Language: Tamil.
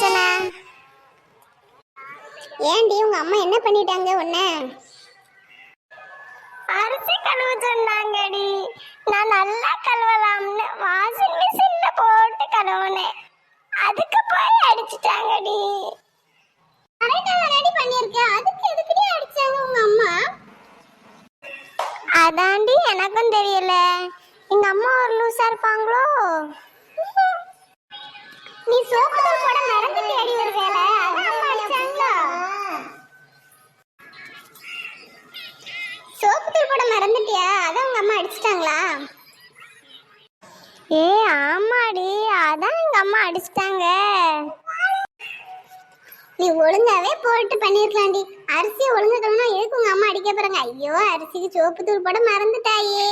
தாண்டி பிரச்சனை? ஏன்டி உங்க அம்மா என்ன பண்ணிட்டாங்க உன்ன? அரிசி கழுவ சொன்னாங்கடி. நான் நல்லா கழுவலாம்னு வாஷிங் மிஷின்ல போட்டு கழுவுனேன். அதுக்கு போய் அடிச்சிட்டாங்கடி. கரெக்டா ரெடி பண்ணிருக்கேன் அதுக்கு எதுக்குடி அடிச்சாங்க உங்க அம்மா? அதாண்டி எனக்கும் தெரியல. எங்க அம்மா ஒரு லூசா இருப்பாங்களோ? நீ சோப்பு தூள் போட மறந்துட்டு அடி ஒரு வேலை அதான் அடிச்சாங்களா? சோப்பு போட மறந்துட்டியா? அதான் உங்க அம்மா அடிச்சிட்டாங்களா? ஏ ஆமாடி. அதான் எங்க அம்மா அடிச்சிட்டாங்க. நீ ஒழுங்காவே போட்டு பண்ணிருக்கலாம்டி. அரிசி ஒழுங்கா கழுவினா எதுக்கு உங்க அம்மா அடிக்க போறாங்க? ஐயோ அரிசிக்கு சோப்பு தூள் போட மறந்துட்டாயே.